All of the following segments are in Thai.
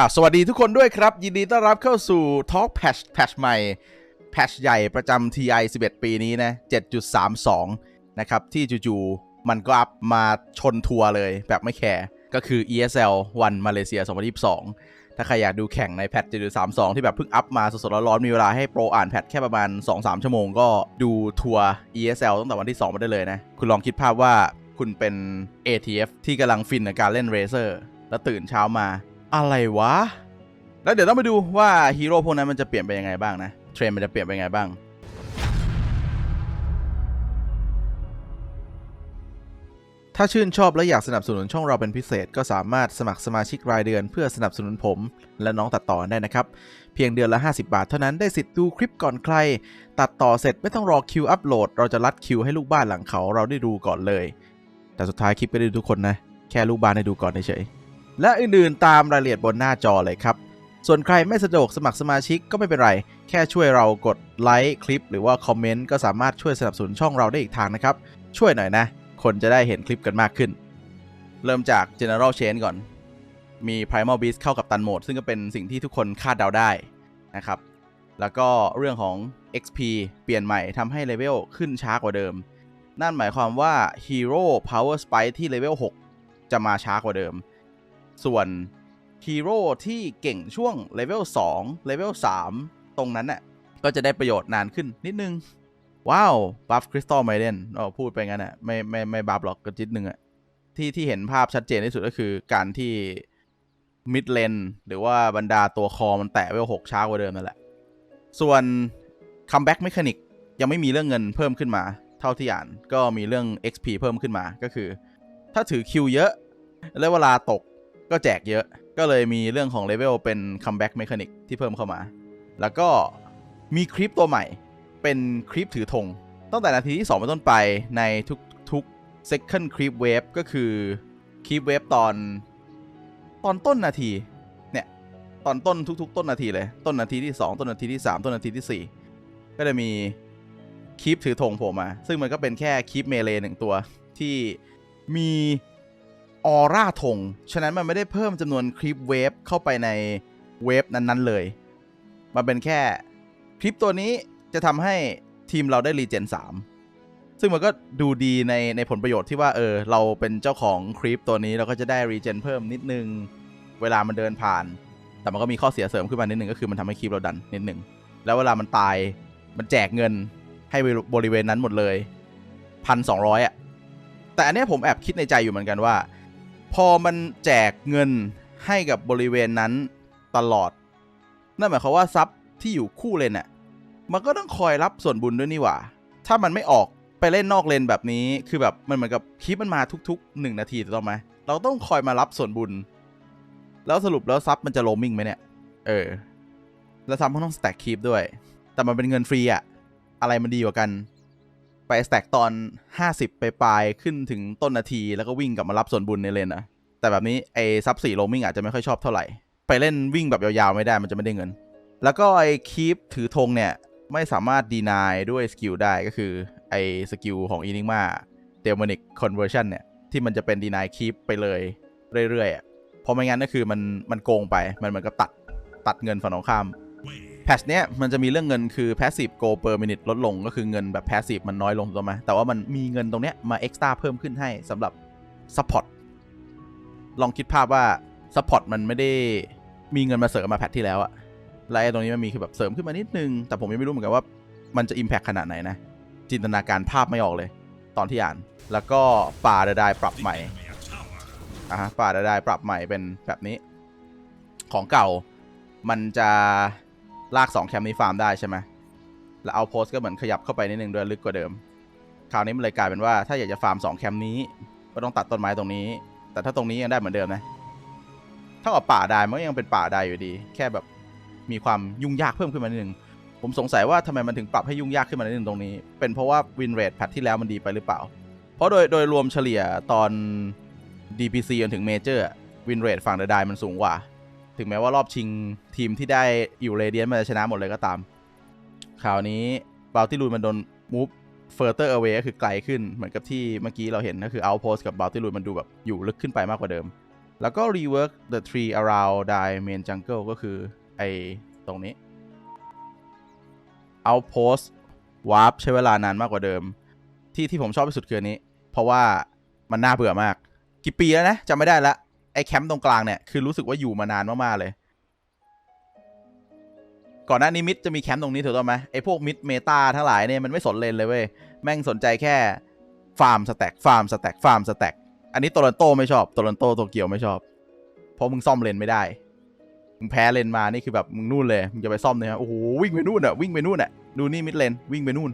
อะสวัสดีทุกคนด้วยครับ ยินดีต้อนรับเข้าสู่ Talk Patch Patch ใหม่แพชใหญ่ประจำ TI 11 ปีนี้นะ 7.32 นะครับ ที่จู่ๆมันก็อัพมาชนทัวร์เลยแบบไม่แคร์ ก็คือ ESL วันมาเลเซีย 2022 ถ้าใครอยากดูแข่งในแพท7.32 ที่แบบเพิ่งอัพมาสดๆร้อนๆมีเวลาให้โปรอ่านแพทแค่ประมาณ 2-3 ชั่วโมงก็ดูทัวร์ ESL ตั้งแต่วันที่ 2 มาได้เลยนะ คุณลองคิดภาพว่าคุณเป็น ATF ที่กำลังฟินกับการเล่นเรเซอร์แล้วตื่นเช้ามา อะไรวะ แล้วเดี๋ยวต้องไปดูว่าฮีโร่พวกนั้นมันจะเปลี่ยนไปยังไงบ้างนะ เทรนมันจะเปลี่ยนไปยังไงบ้าง ถ้าชื่นชอบและอยากสนับสนุนช่องเราเป็นพิเศษ ก็สามารถสมัครสมาชิกรายเดือนเพื่อสนับสนุนผม และน้องตัดต่อได้นะครับ เพียงเดือนละ 50 บาทเท่านั้นได้สิทธิ์ดูคลิปก่อนใคร ตัดต่อเสร็จไม่ต้องรอคิวอัปโหลด เราจะรัดคิวให้ลูกบ้านหลังเขาเราได้ดูก่อนเลย แต่สุดท้ายคลิปก็ได้ดูทุกคนนะ แค่ลูกบ้านได้ดูก่อนเฉยๆ และอื่นๆตามรายละเอียดบนหน้าจอเลยครับ ส่วนใครไม่สะดวกสมัครสมาชิกก็ไม่เป็นไร แค่ช่วยเรากดไลค์คลิป หรือว่าคอมเมนต์ก็สามารถช่วยสนับสนุนช่องเราได้อีกทางนะครับ ช่วยหน่อยนะ คนจะได้เห็นคลิปกันมากขึ้น เริ่มจาก General Change ก่อน มี Primal Beast เข้ากับตันโหมดซึ่งก็เป็นสิ่งที่ทุกคนคาดเดาได้นะครับ แล้วก็เรื่องของ XP เปลี่ยนใหม่ทำให้เลเวลขึ้นช้ากว่าเดิม นั่นหมายความว่า Hero Power Spike ที่เลเวล6จะมาช้ากว่าเดิม ส่วนฮีโร่ที่เก่งช่วงเลเวล2เลเวล3ตรงนั้นน่ะก็จะได้ประโยชน์นานขึ้นนิดนึง ว้าวบัฟคริสตัลไมเดนอ๋อพูดไปงั้นอะไม่ไม่ไม่บัฟหรอกก็จิตนึงอะที่ที่เห็นภาพชัดเจนที่สุดก็คือการที่มิดเลนหรือว่าบรรดาตัวคอมันแตะเวล6ช้ากว่าเดิมนั่นแหละ ส่วนคัมแบ็กเมคานิกยังไม่มีเรื่องเงินเพิ่มขึ้นมา เท่าที่อ่านก็มีเรื่อง XP เพิ่มขึ้นมาก็คือ ถ้าถือคิวเยอะ แล้วเวลาตก ก็แจกเยอะ ก็เลยมีเรื่องของเลเวลเป็นคัมแบ็กเมคานิกที่เพิ่มเข้ามา แล้วก็มีคลิปตัวใหม่ เป็นคลิปถือธง ตั้งแต่นาทีที่2เป็นต้นไปในทุกทุก second creep wave ก็คือคลิปเวฟตอนตอนต้นนาที เนี่ย ตอนต้นทุก ๆ ต้นนาทีเลย ต้นนาทีที่ 2 ต้นนาทีที่ 3 ต้นนาทีที่ 4 ก็จะมีคลิปถือธงโผล่มา ซึ่งมันก็เป็นแค่คลิปเมเลหนึ่งตัวที่มี ออร่าธง ฉะนั้นมันไม่ได้เพิ่มจำนวนคลิปเวฟเข้าไปในเวฟนั้นๆเลย มันเป็นแค่คลิปตัวนี้จะทำให้ทีมเราได้รีเจน 3 ซึ่งมันก็ดูดีในในผลประโยชน์ที่ว่าเออเราเป็นเจ้าของคลิปตัวนี้เราก็จะได้รีเจนเพิ่มนิดนึง เวลามันเดินผ่าน แต่มันก็มีข้อเสียเสริมขึ้นมานิดนึงก็คือมันทำให้คลิปเราดันนิดนึง แล้วเวลามันตายมันแจกเงินให้บริเวณนั้นหมดเลยพันสองร้อยอะแต่อันนี้ผมแอบคิดในใจอยู่เหมือนกันว่า พอมันแจกเงินให้กับบริเวณนั้นตลอด นั่นหมายความว่าซับที่อยู่คู่เลนน่ะมันก็ต้องคอยรับส่วนบุญด้วยนี่หว่า ถ้ามันไม่ออกไปเล่นนอกเลนแบบนี้ คือแบบมันเหมือนกับคลิปมันมาทุกๆ 1 นาทีถูกต้องไหมเราต้องคอยมารับส่วนบุญ แล้วสรุปแล้วซับมันจะโรมมิ่งไหมเนี่ย เออ แล้วซับมันต้องสแต็กคลิปด้วย แต่มันเป็นเงินฟรีอะอะไรมันดีกว่ากัน ไปสแต็กตอน 50 ไปปลายขึ้นถึงต้นนาทีแล้วก็วิ่งกลับมารับส่วนบุญในเลนอะแต่แบบนี้ไอ้ซับสี่โรมิงอาจจะไม่ค่อยชอบเท่าไหร่ ไปเล่นวิ่งแบบยาวๆไม่ได้มันจะไม่ได้เงิน แล้วก็ไอ้คีปถือธงเนี่ยไม่สามารถดีนายด้วยสกิลได้ก็คือไอ้สกิลของอินิมาเดลมอนิกคอนเวอร์ชันเนี่ยที่มันจะเป็นดีนายคีปไปเลยเรื่อยๆอะเพราะไม่งั้นก็คือมันมันโกงไปมันเหมือนกับตัดตัดเงินฝั่งตรงข้าม แพทชเนี้ยมันจะมีเรื่องเงินคือ passive go per minute ลดลงก็คือเงินแบบ passive มันน้อยลงถูกต้องไหมแต่ว่ามันมีเงินตรงเนี้ยมา extra เพิ่มขึ้นให้สำหรับ support ลองคิดภาพว่า support มันไม่ได้มีเงินมาเสริมมาแพทที่แล้วอะและไอ้ตรงนี้มันมีคือแบบเสริมขึ้นมานิดนึง แต่ผมยังไม่รู้เหมือนกันว่ามันจะ impact ขนาดไหนนะ จินตนาการภาพไม่ออกเลย ตอนที่อ่าน แล้วก็ป่าดดายปรับใหม่อะฮะป่าดดายปรับใหม่เป็นแบบนี้ ของเก่ามันจะ ลาก 2 แคมป์นี้ฟาร์มได้ใช่ไหมแล้วเอาโพสก็เหมือนขยับเข้าไปนิดนึงด้วยลึกกว่าเดิม คราวนี้มันเลยกลายเป็นว่าถ้าอยากจะฟาร์ม2แคมป์นี้ ก็ต้องตัดต้นไม้ตรงนี้ แต่ถ้าตรงนี้ยังได้เหมือนเดิมนะถ้ากับป่าได้มันก็ยังเป็นป่าได้อยู่ดี แค่แบบมีความยุ่งยากเพิ่มขึ้นมานิดนึงผมสงสัยว่าทำไมมันถึงปรับให้ยุ่งยากขึ้นมานิดนึงตรงนี้ เป็นเพราะว่าวินเรทแพทที่แล้วมันดีไปหรือเปล่า เพราะโดยโดยรวมเฉลี่ยตอน DPC จนถึงเมเจอร์วินเรทฝั่งเดดายมันสูงกว่า ถึงแม้ว่ารอบชิงทีมที่ได้อยู่เรเดียนมันจะชนะหมดเลยก็ตามคราวนี้บาลติลูนมันโดนมูฟเฟอร์เตอร์เอาไว้ก็คือไกลขึ้นเหมือนกับที่เมื่อกี้เราเห็นก็คือเอาโพสกับบัลติลูนมันดูแบบอยู่ลึกขึ้นไปมากกว่าเดิม แล้วก็ rework the tree around die main jungle ก็คือไอตรงนี้ outpost warp ใช้เวลานานมากกว่าเดิม ที่ที่ผมชอบที่สุดคืออันนี้ เพราะว่ามันน่าเบื่อมาก กี่ปีแล้วนะจำไม่ได้ละ ไอแคมป์ตรงกลางเนี่ยคือรู้สึกว่าอยู่มานานมากๆเลย ก่อนหน้านี้มิดจะมีแคมป์ตรงนี้ถูกต้องไหมไอพวกมิดเมตาทั้งหลายเนี่ยมันไม่สนเลนเลยเว้ยแม่งสนใจแค่ฟาร์มสแต็กฟาร์มสแต็กฟาร์มสแต็กอันนี้โตลอนโตไม่ชอบโตลอนโตโตเกียวไม่ชอบ เพราะมึงซ่อมเลนไม่ได้มึงแพ้เลนมานี่คือแบบมึงนู่นเลยมึงจะไปซ่อมเนี่ยโอ้โหวิ่งไปนู่นอะวิ่งไปนู่นอะดูนี่มิดเลนวิ่งไปนู่น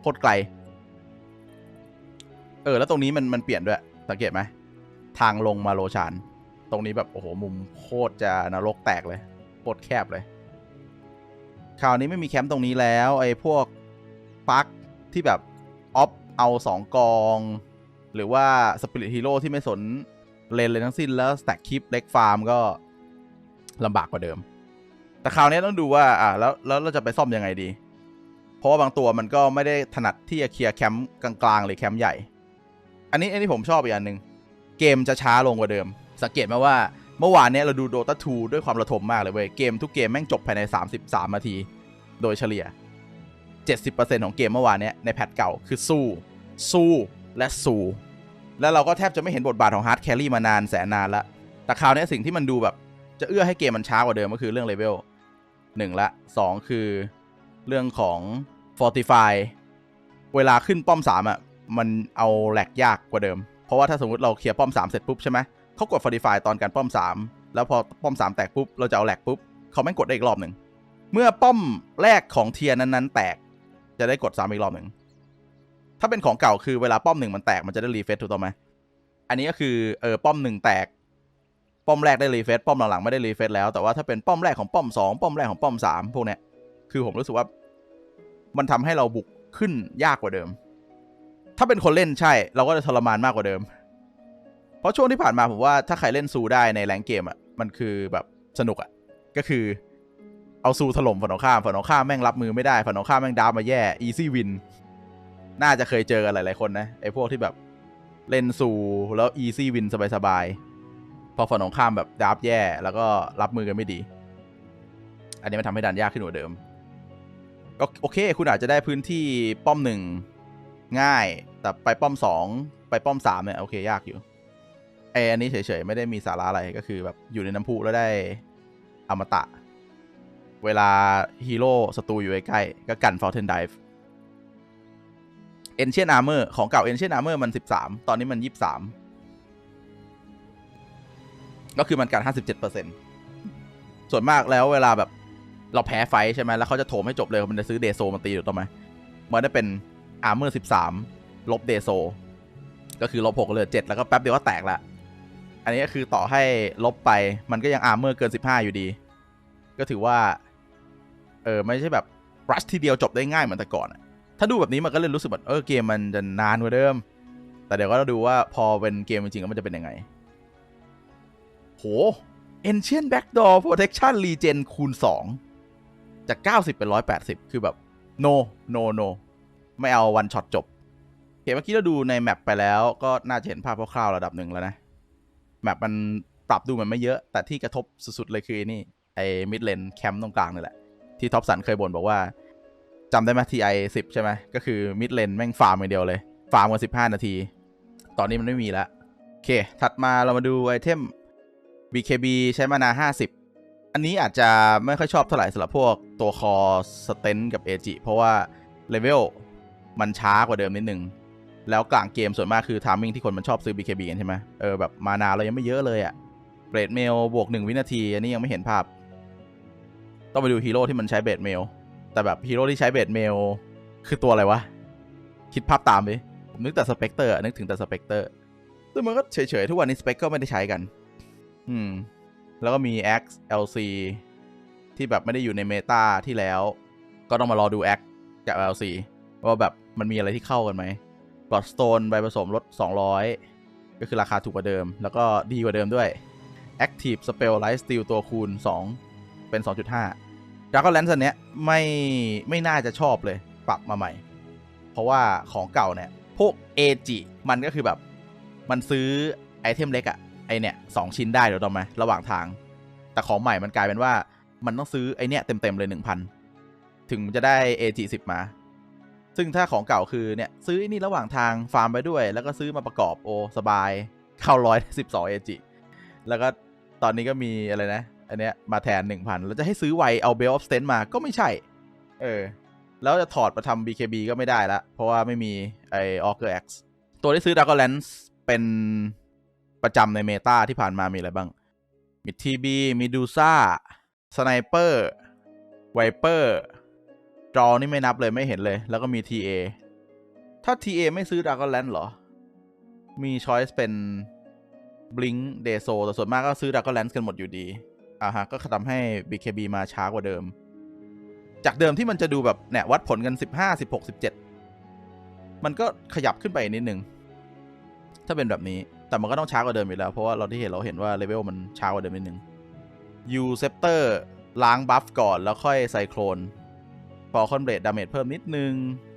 โคตรไกล เออ แล้วตรงนี้มันมันเปลี่ยนด้วยสังเกตไหม ทางลงมาโลชาน ตรงนี้แบบ โอ้โห มุมโคตรจะนรกแตกเลยโคตรแคบเลยคราวนี้ไม่มีแคมป์ตรงนี้แล้วไอ้พวกปักที่แบบออฟเอาสองกอง หรือว่าสปิริตฮีโร่ที่ไม่สนเลนเลยทั้งสิ้นแล้วสแต็กคลิปเล็กฟาร์มก็ลำบากกว่าเดิม แต่คราวนี้ต้องดูว่าอ่าแล้วแล้วเราจะไปซ่อมยังไงดี เพราะว่าบางตัวมันก็ไม่ได้ถนัดที่จะเคลียร์แคมป์กลางๆหรือแคมป์ใหญ่ อันนี้อันนี้ผมชอบอีกอันหนึ่ง เกมจะช้าลงกว่าเดิม สังเกตไหมว่าเมื่อวานเนี้ยเราดู Dota 2ด้วยความระทมมากเลยเว้ย เกมทุกเกมแม่งจบภายใน 33นาที โดยเฉลี่ย 70%ของเกมเมื่อวานเนี้ยในแพทเก่าคือสู้ สู้และสู้ แล้วเราก็แทบจะไม่เห็นบทบาทของฮาร์ดแครี่มานานแสนนานละ แต่คราวนี้สิ่งที่มันดูแบบจะเอื้อให้เกมมันช้ากว่าเดิมก็คือเรื่องเลเวลหนึ่งละสองคือเรื่องของ Fortify เวลาขึ้นป้อมสามอะ มันเอาแหลกยากกว่าเดิม เพราะว่าถ้าสมมติเราเคลียร์ป้อม 3 เสร็จปุ๊บใช่ไหมเขากด Fortify ตอนการป้อม 3 แล้วพอป้อม 3 แตกปุ๊บ เราจะเอาแหลกปุ๊บเขาไม่งกดได้อีกรอบหนึ่ง เมื่อป้อมแรกของเทียร์นั้นๆ แตก จะได้กดซ้ำอีกรอบหนึ่ง ถ้าเป็นของเก่าคือเวลาป้อมหนึ่งมันแตกมันจะได้รีเฟซถูกต้องไหมอันนี้ก็คือเออป้อมหนึ่งแตก ป้อมแรกได้รีเฟซป้อมหลังๆไม่ได้รีเฟซแล้ว แต่ว่าถ้าเป็นป้อมแรกของป้อมสองป้อมแรกของป้อมสามพวกเนี้ยคือผมรู้สึกว่า มันทำให้เราบุกขึ้นยากกว่าเดิม ถ้าเป็นคนเล่นใช่ เราก็จะทรมานมากกว่าเดิม เพราะช่วงที่ผ่านมาผมว่าถ้าใครเล่นซูได้ในแรงเกมอะ มันคือแบบสนุกอะ ก็คือเอาซูถล่มฝั่งตรงข้ามฝั่งตรงข้ามแม่งรับมือไม่ได้ฝั่งตรงข้ามแม่งดาวมาแย่อีซี่วิน น่าจะเคยเจอกันหลายๆคนนะไอ้พวกที่แบบเล่นซูแล้วอีซี่วินสบายๆ พอฝั่งตรงข้ามแบบดาบแย่ แล้วก็รับมือกันไม่ดี อันนี้มันทำให้ดันยากขึ้นกว่าเดิม ก็โอเค คุณอาจจะได้พื้นที่ป้อมหนึ่ง ง่าย แต่ไปป้อมสองไปป้อมสามเนี่ย โอเค ยากอยู่ไออันนี้เฉยๆ ไม่ได้มีสาระอะไรก็คือแบบอยู่ในน้ำพุแล้วได้อมตะ เวลาฮีโร่ศัตรูอยู่ใกล้ก็กันฟอร์เทนไดฟ์เอนเชียนอาร์เมอร์ของเก่าเอนเชียนอาร์เมอร์มัน 13 ตอนนี้มัน 23 ก็คือมันกัน 57%ส่วนมากแล้วเวลาแบบเราแพ้ไฟใช่ไหมแล้วเขาจะโถมให้จบเลยมันจะซื้อเดโซมาตีถูกต้องไหมมันได้เป็น อาร์เมอร์13ลบเดโซ ก็คือลบ6เหลือ7แล้วก็แป๊บเดียวก็แตกละ อันนี้ก็คือต่อให้ลบไปมันก็ยังอาร์เมอร์เกิน15อยู่ดี ก็ถือว่า เออ ไม่ใช่แบบรัชทีเดียวจบได้ง่ายเหมือนแต่ก่อนถ้าดูแบบนี้มันก็เลยรู้สึกแบบเออเกมมันจะนานกว่าเดิม แต่เดี๋ยวก็ดูว่าพอเป็นเกมจริงๆแล้วมันจะเป็นยังไง โห Ancient Backdoor Protection Regen คูณ 2 จาก 90 เป็น 180 คือแบบ no no no ไม่เอาวันช็อตจบโอเคเมื่อกี้เราดูในแมปไปแล้วก็น่าจะเห็นภาพคร่าวๆระดับหนึ่งแล้วนะ แมปมันปรับดูมันไม่เยอะ แต่ที่กระทบสุดๆเลยคือนี่ ไอ้มิดเลนแคมป์ตรงกลางนี่แหละ ที่ท็อปสันเคยบ่นบอกว่าจำได้ไหม TI 10ใช่ไหมก็คือมิดเลนแม่งฟาร์มอย่างเดียวเลย ฟาร์มกัน15นาที ตอนนี้มันไม่มีแล้วโอเค ถัดมาเรามาดูไอเทม BKB ใช้มานา 50 อันนี้อาจจะไม่ค่อยชอบเท่าไหร่สำหรับพวกตัวคอสเตนกับเอจิเพราะว่าเลเวล มันช้ากว่าเดิมนิดนึง แล้วกลางเกมส่วนมากคือทามมิ่งที่คนมันชอบซื้อ BKB กันใช่ไหมเออแบบมานาเรายังไม่เยอะเลยอะเบรดเมลบวก1วินาที อันนี้ยังไม่เห็นภาพ ต้องไปดูฮีโร่ที่มันใช้เบรดเมล แต่แบบฮีโร่ที่ใช้เบรดเมลคือตัวอะไรวะ คิดภาพตามดิผมนึกแต่สเปกเตอร์นึกถึงแต่สเปกเตอร์ซึ่งมันก็เฉยๆ ทุกวันนี้สเปกก็ไม่ได้ใช้กัน อืม แล้วก็มี X LC ที่แบบไม่ได้อยู่ในเมตาที่แล้ว ก็ต้องมารอดู X กับ LC ว่าแบบ มันมีอะไรที่เข้ากันไหม Bloodstone ใบผสมลด 200 ก็คือราคาถูกกว่าเดิม แล้วก็ดีกว่าเดิมด้วย Active Spell Light Steal ตัวคูณ 2 เป็น 2.5 Dragon Lance อันเนี้ยไม่ไม่น่าจะชอบเลยปรับมาใหม่ เพราะว่าของเก่าเนี่ย พวก AG มันก็คือแบบ มันซื้อไอเทมเล็กอะไอเนี่ยสองชิ้นได้เดี๋ยวต่อไหมระหว่างทาง แต่ของใหม่มันกลายเป็นว่ามันต้องซื้อไอเนี่ยเต็มๆเลยหนึ่งพันถึงจะได้ AG 10มา ซึ่งถ้าของเก่าคือเนี่ยซื้อไอนี่ระหว่างทางฟาร์มไปด้วย แล้วก็ซื้อมาประกอบโอสบายเข้าร้อยสิบสอง AG แล้วก็ตอนนี้ก็มีอะไรนะ อันเนี้ยมาแทน1,000แล้วจะให้ซื้อไวเอาเบลออฟสเตนมาก็ไม่ใช่ เออ แล้วจะถอดมาทำ BKB ก็ไม่ได้ละ เพราะว่าไม่มีไอออเกอร์ X ตัวที่ซื้อด a r k l a n s เป็นประจำในเมตาที่ผ่านมามีอะไรบ้าง มี TB มีดูซ่าสไนเปอร์ไวเปอร์ จอนี่ไม่นับเลยไม่เห็นเลย แล้วก็มี TA ถ้า TA ไม่ซื้อด a r k l a n s เหรอ มีช้อยส์เป็น Blink d e s o แต่ส่วนมากก็ซื้อ d a r k l a n s กันหมดอยู่ดี อ่าฮะ ก็ทำให้ BKB มาช้ากว่าเดิม จากเดิมที่มันจะดูแบบเนี่ยวัดผลกัน 15 16 17 มันก็ขยับขึ้นไปนิดนึง ถ้าเป็นแบบนี้แต่มันก็ต้องช้ากว่าเดิมอยู่แล้ว เพราะว่าเราที่เห็นเราเห็นว่าเลเวลมันช้ากว่าเดิมนิดนึงยูเซปเตอร์ล้างบัฟก่อนแล้วค่อยไซโครน ฟอคอนเบรดดาเมจเพิ่มนิดนึง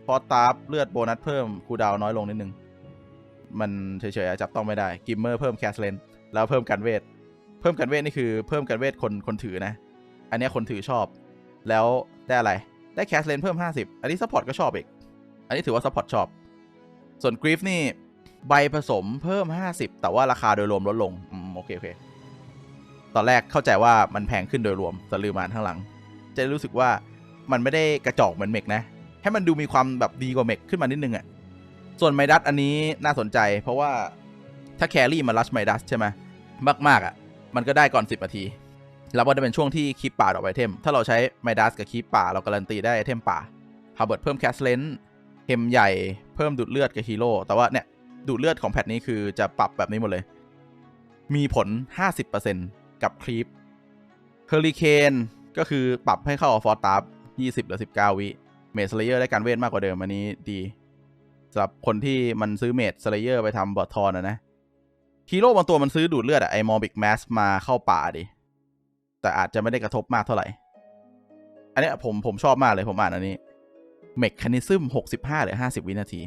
ฟอตาร์เลือดโบนัสเพิ่มคูดาวน้อยลงนิดนึง มันเฉยๆจับต้องไม่ได้ กิมเมอร์เพิ่มแคสเลนแล้วเพิ่มกันเวท เพิ่มกันเวทนี่คือเพิ่มกันเวทคนคนถือนะ อันนี้คนถือชอบ แล้วได้อะไร ได้แคสเลนเพิ่ม 50 อันนี้ซัพพอร์ตก็ชอบอีก อันนี้ถือว่าซัพพอร์ตชอบ ส่วนกรีฟนี่ใบผสมเพิ่ม 50 แต่ว่าราคาโดยรวมลดลง อืมโอเคโอเค ตอนแรกเข้าใจว่ามันแพงขึ้นโดยรวมแต่ลืมมาข้างหลัง จะรู้สึกว่า มันไม่ได้กระจอกเหมือนเมกนะ ให้มันดูมีความแบบดีกว่าเมกขึ้นมานิดนึงอะ่ะ ส่วนไมดัสอันนี้น่าสนใจ เพราะว่าถ้าแครี่มาลัชไมดัสใช่ไหมมากๆอะ่ะ มันก็ได้ก่อน 10นาที แล้วก็จะเป็นช่วงที่คีปป่าดอกไอเทม ถ้าเราใช้ไมดัสกับคีปป่าเราการันตีได้ไอเทมป่าฮาร์เบิร์ตเพิ่มแคสเลนเฮมใหญ่เพิ่มดูดเลือดกับฮีโร่แต่ว่าเนี่ยดูดเลือดของแพทนี้คือจะปรับแบบนี้หมดเลย มีผล 50%กับครีปเฮอริเคนก็คือปรับให้เข้าออฟอร์ตาร์20หรือ19วิ เมดสเลเยอร์ได้การเวทมากกว่าเดิม อันนี้ดีสำหรับคนที่มันซื้อเมดสเลเยอร์ไปทำบอททอนนะนะฮีโร่บางตัวมันซื้อดูดเลือดอะไอมอบิกแมสมาเข้าป่าดิ แต่อาจจะไม่ได้กระทบมากเท่าไหร่ อันเนี้ยผมผมชอบมากเลยผมอ่านอันนี้เมคคานิซึม65หรือ50วินาที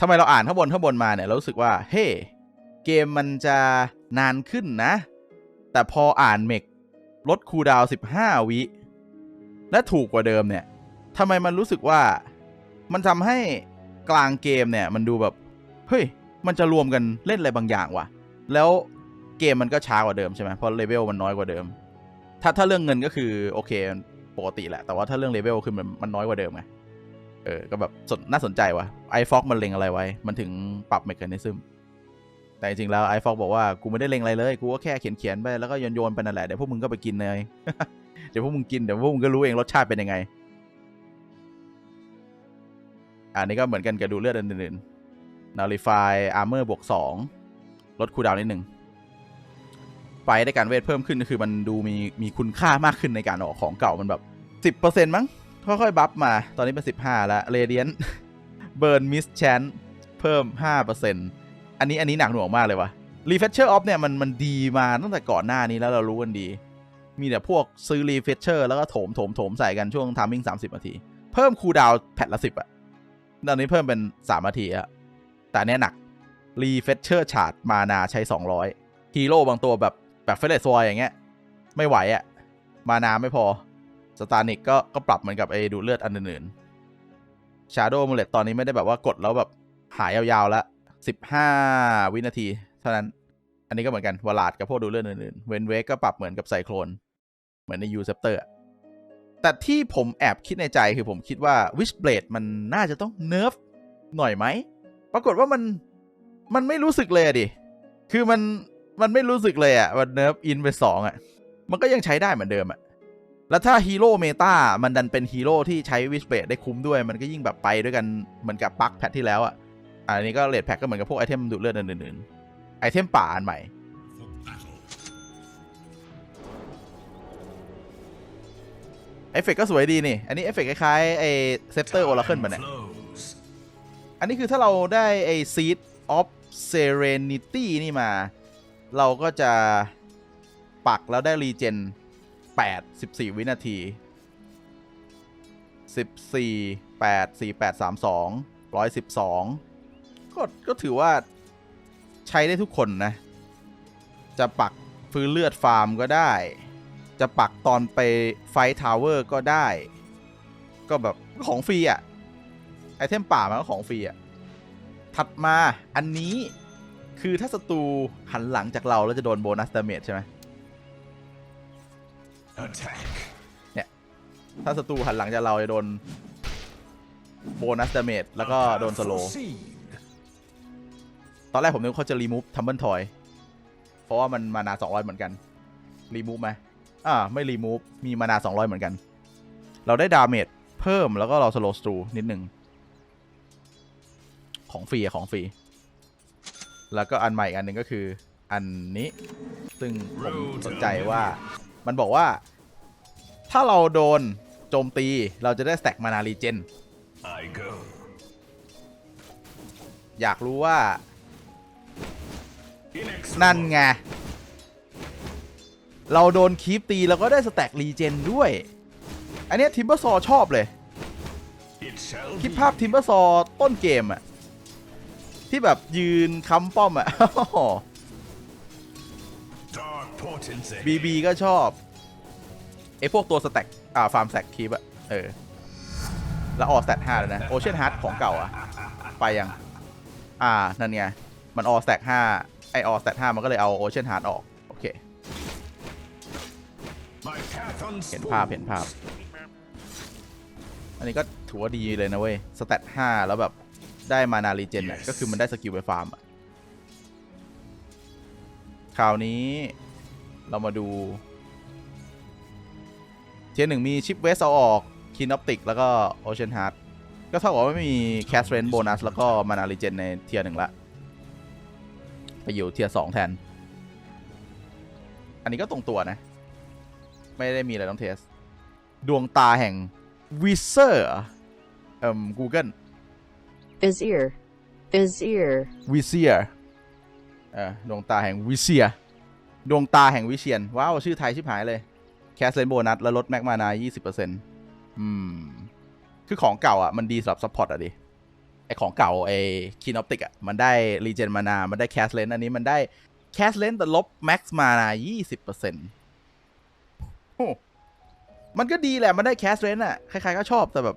ทำไมเราอ่านข้างบนข้างบนมาเนี่ยเรารู้สึกว่า เฮ้เกมมันจะนานขึ้นนะ แต่พออ่านเมกลดคูดาวน์15วิ และถูกกว่าเดิมเนี่ยทำไมมันรู้สึกว่ามันทำให้กลางเกมเนี่ยมันดูแบบเฮ้ยมันจะรวมกันเล่นอะไรบางอย่างว่ะ แล้วเกมมันก็ช้ากว่าเดิมใช่ไหมเพราะเลเวลมันน้อยกว่าเดิม ถ้าถ้าเรื่องเงินก็คือโอเคปกติแหละ แต่ว่าถ้าเรื่องเลเวลคือมันมันน้อยกว่าเดิมไงเออ ก็แบบสนน่าสนใจว่ะไอฟอกมันเล็งอะไรไว้ มันถึงปรับเมคานิซึมแต่จริงๆแล้วไอฟอกบอกว่ากูไม่ได้เล็งอะไรเลย กูก็แค่เขียนเขียนๆไปแล้วก็โยนโยนๆไปนั่นแหละ เดี๋ยวพวกมึงก็ไปกินเลย ดี๋ยวพวกมึงกินเดี๋ยวพวกมึงก็รู้เองรสชาติเป็นยังไง อันนี้ก็เหมือนกันกับดูเลือดอันอื่นๆ Nullify Armor บวก2ลดคูดาวน์นิดหนึ่งไฟได้การเวทเพิ่มขึ้นก็คือมันดูมีมีคุณค่ามากขึ้นในการออกของเก่ามันแบบ10%มั้งค่อยๆบัฟมา ตอนนี้เป็น15แล้ว Radiant Burn Miss Chance เพิ่ม5%อันนี้อันนี้หนักหน่วงมากเลยวะ Refresher Off เนี่ยมันมันดีมาตั้งแต่ก่อนหน้านี้แล้วเรารู้กันดี มีแต่พวกซื้อ Refresher แล้วก็โถมโถมโถมใส่กันช่วง Timing 30นาที เพิ่มคูดาวแพทละ10อะตอนนี้เพิ่มเป็น3นาทีอะแต่เนี้ยหนัก Refresher Charge มานาใช้200ฮีโร่บางตัวแบบแบบเฟรสวอยอย่างเงี้ย ไม่ไหวอะมานาไม่พอสตาร์นิกก็ก็ปรับเหมือนกับไอ้ดูเลือดอันอื่นๆ Shadow m u l e t ตอนนี้ไม่ได้แบบว่ากดแล้วแบบหายยาวๆแล้ว15วินาที เท่านั้น อันนี้ก็เหมือนกันวลาดกับพวกดูเลือดอื่นๆ เวนเวกก็ปรับเหมือนกับไซโคลน เหมือนในยูเซปเตอร์แต่ที่ผมแอบคิดในใจคือผมคิดว่า Wishblade มันน่าจะต้องเนิร์ฟหน่อยไหม ปรากฏว่ามันมันไม่รู้สึกเลยอะดิ คือมันมันไม่รู้สึกเลยอะมันเนิร์ฟอินไปสองอะมันก็ยังใช้ได้เหมือนเดิมอะแล้วถ้าฮีโร่เมตามันดันเป็นฮีโร่ที่ใช้วิชเบดได้คุ้มด้วย มันก็ยิ่งแบบไปด้วยกันเหมือนกับปักแพทที่แล้วอะอันนี้ก็เลดแพ็กก็เหมือนกับพวกไอเทมดูดเลือดอื่นๆไอเทมป่าอันใหม่ เอฟเฟกก็สวยดีนี่ อันนี้เอฟเฟกคล้ายๆไอเซปเตอร์โอราเคิลปะเนี่ยอันนี้คือถ้าเราได้ไอ้ Seed of Serenity นี่มา เราก็จะปักแล้วได้รีเจน8 14 วินาที 14 8 4 8 3 2 112 ก็ก็ถือว่าใช้ได้ทุกคนนะ จะปักฟื้นเลือดฟาร์มก็ได้ จะปักตอนไปไฟทาวเวอร์ก็ได้ ก็แบบของฟรีอะไอเทมป่ามันก็ของฟรีอะถัดมาอันนี้คือถ้าศัตรูหันหลังจากเราแล้วจะโดนโบนัสดาเมจใช่ไหม Attack. ถ้าศัตรูหันหลังจากเราจะโดนโบนัสดาเมจแล้วก็โดนสโล Proceed. ตอนแรกผมนึกว่าเขาจะรีมูฟทัมเบิลทอย เพราะว่ามันมานา200เหมือนกัน รีมูฟไหม อ่าไม่รีมูฟมีมานา200 เหมือนกัน เราได้ดาเมจเพิ่มแล้วก็เราสโลสตูนิดหนึ่งของฟรีอะของฟรี แล้วก็อันใหม่อีกอันหนึ่งก็คืออันนี้ ซึ่งผมสนใจว่ามันบอกว่า ถ้าเราโดนโจมตีเราจะได้สแต็กมานารีเจนอยากรู้ว่า นั่นไง เราโดนคีปตีแล้วก็ได้สแต็กรีเจนด้วย อันนี้ทิมเบอร์ซอชอบเลย คิดภาพทิมเบอร์ซอต้นเกมอะที่แบบยืนค้ำป้อมอะบีบีก็ชอบไอพวกตัวสแต็กอ่าฟาร์มแสกคีปอะเออ แล้วออสแตทห้าเลยนะโอเชียนฮาร์ดของเก่าอะไปยัง อ่า นั่นไง มันออสแตทห้าไอออสแตทห้ามันก็เลยเอาโอเชียนฮาร์ดออก เค My path เห็นภาพเห็นภาพ อันนี้ก็ถือว่าดีเลยนะเว้ยสแตทห้าแล้วแบบได้มานารีเจนอะก็คือมันได้สกิลไปฟาร์มอะคราวนี้เรามาดูเทียร์หนึ่งมีชิปเวสเอาออกคินออปติกแล้วก็โอเชียนฮาร์ดก็เท่ากับว่าไม่มีแคสเรนโบนัสแล้วก็มานารีเจนในเทียร์หนึ่งละ ไปอยู่เทียร์สองแทน อันนี้ก็ตรงตัวนะ ไม่ได้มีอะไรต้องเทส ดวงตาแห่งวิเซอร์เอ่ม Google Vizier. Vizier. วิเซียเออดวงตาแห่งวิเซีย ดวงตาแห่งวิเชียน ว้าว ชื่อไทยชิบหายเลย แคสเลนโบนัส แล้วลดแม็กมานา 20%อืม คือของเก่าอะ มันดีสำหรับซัพพอร์ตอะดิ ไอของเก่าไอคีนอปติกอะ มันได้รีเจนมานา มันได้แคสเลนอันนี้มันได้แคสเลนแต่ลบแม็กมานา 20%โอ้ มันก็ดีแหละ มันได้แคสเลนอะใครๆก็ชอบแต่แบบ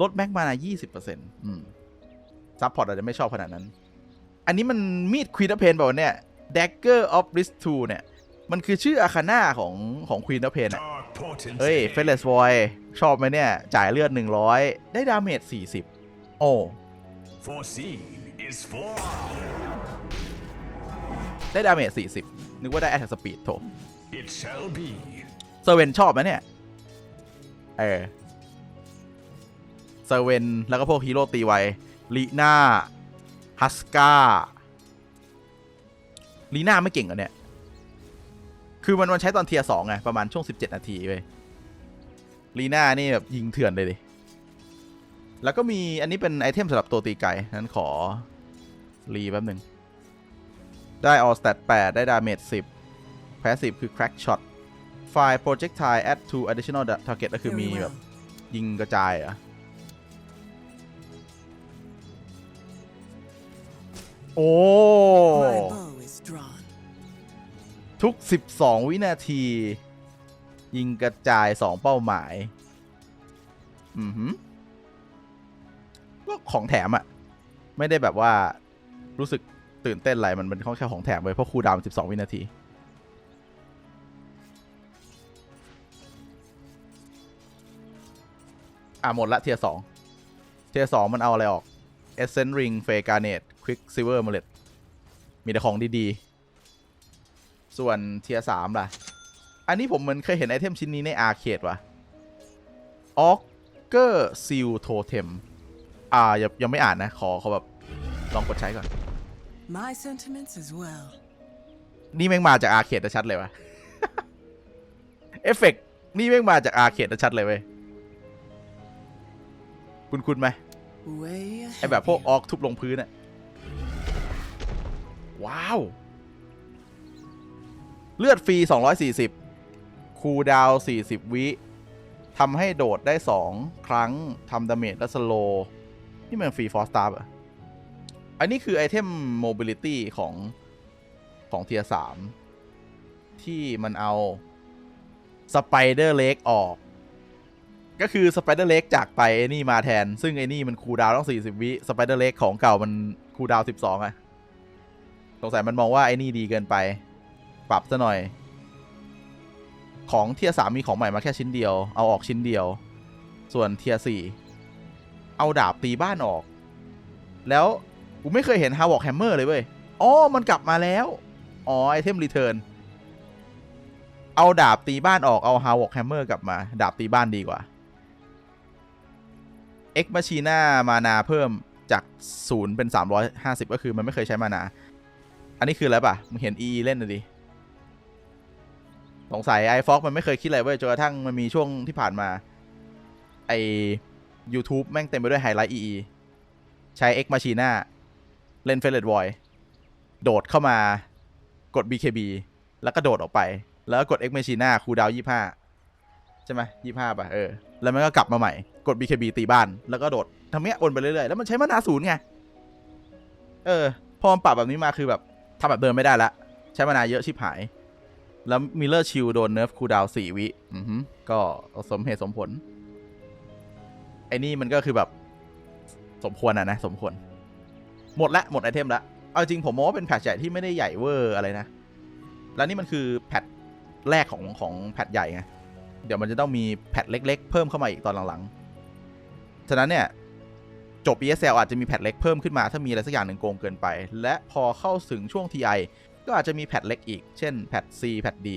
ลดแม็กมานา20%อืมซัพพอร์ตอาจจะไม่ชอบขนาดนั้น อันนี้มันมีดควีน of เพนบอกเนี่ย Dagger of Risk 2เนี่ย มันคือชื่ออาคาน่าของของควีน of เพนอะเฮ้ยเฟลเลสวอยชอบไหมเนี่ย จ่ายเลือด100ได้ดาเมจ40โอ้ Foreseen is for. ได้ดาเมจ40 นึกว่าได้แอ t แทกสปีดโถ It shall be. เซอร์เวนชอบไหมเนี่ย เออ เซอร์เวนแล้วก็พวกฮีโร่ตีไวลีน่าฮัสกาลีน่าไม่เก่งเหรอเนี่ย คือมันมันใช้ตอนเทียร์สองไง ประมาณช่วง 17 นาทีเว้ยลีน่านี่แบบยิงเถื่อนเลยดิ แล้วก็มีอันนี้เป็นไอเทมสำหรับตัวตีไก่นั้นขอ รีแป๊บหนึ่ง ได้ออสแตท8ได้ดาเมจ10แพสซีฟคือ crack shot ไฟล์ projectile add to additional target ก็คือมี Very แบบ well. ยิงกระจายเหรอะโอ้ My bow is drawn. ทุก 12 วินาที ยิงกระจาย 2 เป้าหมาย อือหือก็ของแถมอะไม่ได้แบบว่ารู้สึกตื่นเต้นอะไร มันเป็นแค่ของแถมเลยเพราะคูลดาวน์12 วินาที อะหมดละเทียสองเทียสองมันเอาอะไรออก Essence Ring f a g a r n e t Quick Silver m u l e t มีแต่ของดีๆ ส่วนเทียสามล่ะ อันนี้ผมเหมือนเคยเห็นไอเทมชิ้นนี้ในอาร์เคดว่ะ Auger Seal Totem อ่ายังยังไม่อ่านนะ ขอขอแบบ ลองกดใช้ก่อน My sentiments as well. นี่แม่งมาจากอาร์เคดชัดเลยวะเอฟเฟกต์นี่แม่งมาจากอาร์เคดชัดเลยเว้ย คุณคุณไหม Way ไอ ahead แบบพวก of ออกทุบลงพื้นอะว้าว เลือดฟรี 240 คูลดาวน์40 วิทำให้โดดได้ 2 ครั้งทำดาเมจและสโลว์นี่มันฟรีฟอร์สตาร์อะอันนี้คือไอเทมโมบิลิตี้ของของเทียสามที่มันเอาสไปเดอร์เล็กออก ก็คือสไปเดอร์เล็กจากไปไอ้นี่มาแทน ซึ่งไอ้นี่มันคูดาวต้อง 40 วิสไปเดอร์เล็กของเก่ามันคูดาว 12อะสงสัยมันมองว่าไอ้นี่ดีเกินไป ปรับซะหน่อย ของเทียสามมีของใหม่มาแค่ชิ้นเดียว เอาออกชิ้นเดียว ส่วนเทียสี่เอาดาบตีบ้านออก แล้วกูไม่เคยเห็นฮาวอกแฮมเมอร์เลยเว้ย อ๋อ มันกลับมาแล้ว อ๋อ ไอเทมรีเทิร์น เอาดาบตีบ้านออก เอาฮาวอกแฮมเมอร์กลับมา ดาบตีบ้านดีกว่า เอ็กมาชีนามานาเพิ่มจากศูนย์เป็น 350 ก็คือมันไม่เคยใช้มานา อันนี้คืออะไรป่ะ มึงเห็น EE เล่นนะดิ สงสัยไอฟ็อกมันไม่เคยคิดอะไรเว้ยจนกระทั่งมันมีช่วงที่ผ่านมา ไอ YouTube แม่งเต็มไปด้วยไฮไลท์ EE ใช้ X Machina เล่นเฟลเลตวอยโดดเข้ามากด BKB แล้วก็โดดออกไป แล้วกกด X Machina คูดาวยี่ห้า ใช่ไหมยี่ห้าป่ะเออแล้วมันก็กลับมาใหม่กด BKB ตีบ้านแล้วก็โดดทำเนี้ยวนไปเรื่อยๆแล้วมันใช้มานาศูนย์ไงเออพอมันปรับแบบนี้มาคือแบบทำแบบเดิมไม่ได้ละใช้มานาเยอะชิบหาย แล้วมิลเลอร์ชิลโดนเนิร์ฟคูดาวสี่วิอือฮึก็สมเหตุสมผลไอ้นี่มันก็คือแบบสมควรอะนะ สมควร หมดละหมดไอเทมละเอาจริงผมมองว่าเป็นแพทใหญ่ที่ไม่ได้ใหญ่เวอร์อะไรนะ แล้วนี่มันคือแพทแรกของของแพทใหญ่ไง เดี๋ยวมันจะต้องมีแพทเล็ก ๆ เพิ่มเข้ามาอีกตอนหลังๆ ฉะนั้นเนี่ยจบ ESL อาจจะมีแพทเล็กเพิ่มขึ้นมาถ้ามีอะไรสักอย่างหนึ่งโกงเกินไป และพอเข้าถึงช่วง TI ก็อาจจะมีแพทเล็กอีก เช่นแพท C แพท D